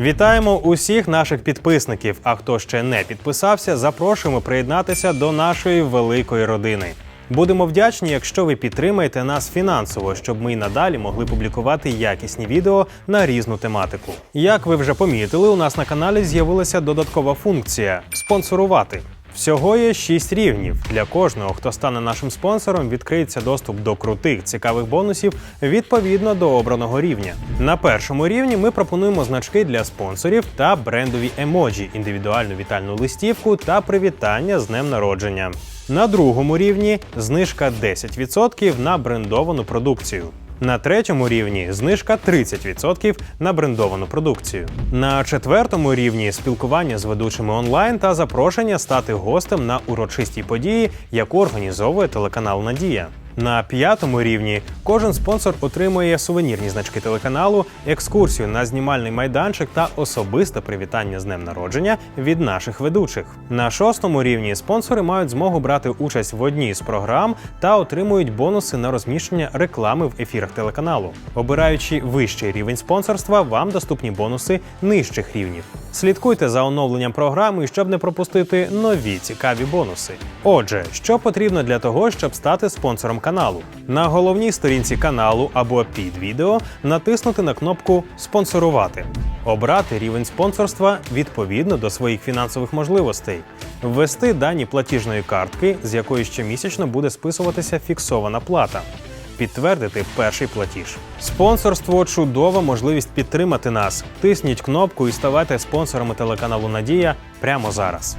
Вітаємо усіх наших підписників. А хто ще не підписався, запрошуємо приєднатися до нашої великої родини. Будемо вдячні, якщо ви підтримаєте нас фінансово, щоб ми й надалі могли публікувати якісні відео на різну тематику. Як ви вже помітили, у нас на каналі з'явилася додаткова функція спонсорувати. Всього є 6 рівнів. Для кожного, хто стане нашим спонсором, відкриється доступ до крутих цікавих бонусів відповідно до обраного рівня. На першому рівні ми пропонуємо значки для спонсорів та брендові емоджі, індивідуальну вітальну листівку та привітання з днем народження. На другому рівні знижка 10% на брендовану продукцію. На третьому рівні знижка 30% на брендовану продукцію. На четвертому рівні спілкування з ведучими онлайн та запрошення стати гостем на урочистій події, яку організовує телеканал Надія. На п'ятому рівні кожен спонсор отримує сувенірні значки телеканалу, екскурсію на знімальний майданчик та особисте привітання з днем народження від наших ведучих. На шостому рівні спонсори мають змогу брати участь в одній з програм та отримують бонуси на розміщення реклами в ефірах телеканалу. Обираючи вищий рівень спонсорства, вам доступні бонуси нижчих рівнів. Слідкуйте за оновленням програми, щоб не пропустити нові цікаві бонуси. Отже, що потрібно для того, щоб стати спонсором каналу? На головній сторінці каналу або під відео натиснути на кнопку Спонсорувати, обрати рівень спонсорства відповідно до своїх фінансових можливостей, ввести дані платіжної картки, з якої щомісячно буде списуватися фіксована плата. Підтвердити перший платіж. Спонсорство чудова можливість підтримати нас. Тисніть кнопку і ставайте спонсорами телеканалу Надія прямо зараз.